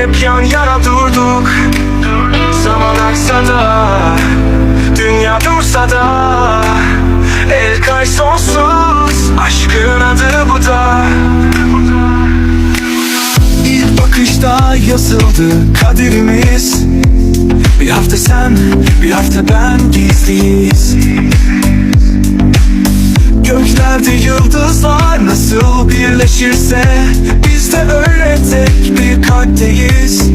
hep yan yana durduk. Zaman aksa da Dünya dursa da El kay sonsuz. Aşkın adı bu da. İlk bakışta yazıldı kaderimiz. Bir hafta sen, bir hafta ben gizliyiz. Göklerde yıldızlar nasıl birleşirse Biz de öyle hard to use.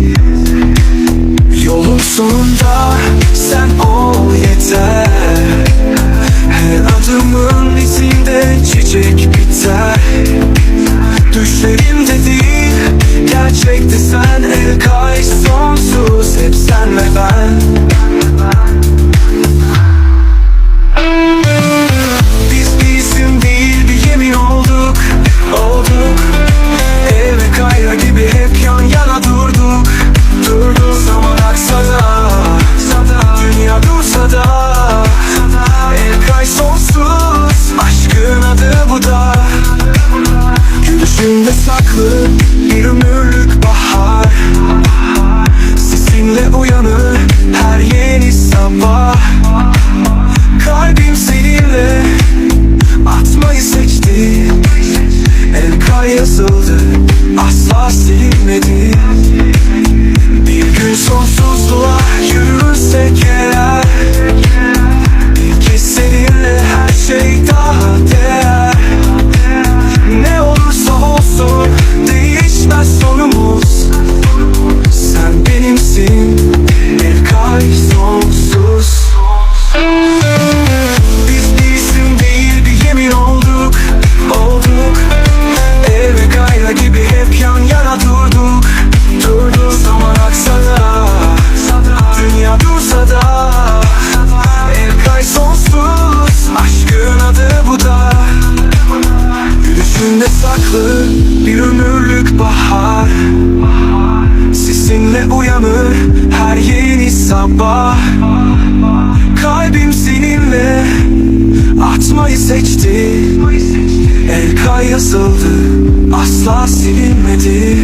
uyanır her yeni sabah. Kalbim seninle atmayı seçti. El kay yazıldı asla silinmedi.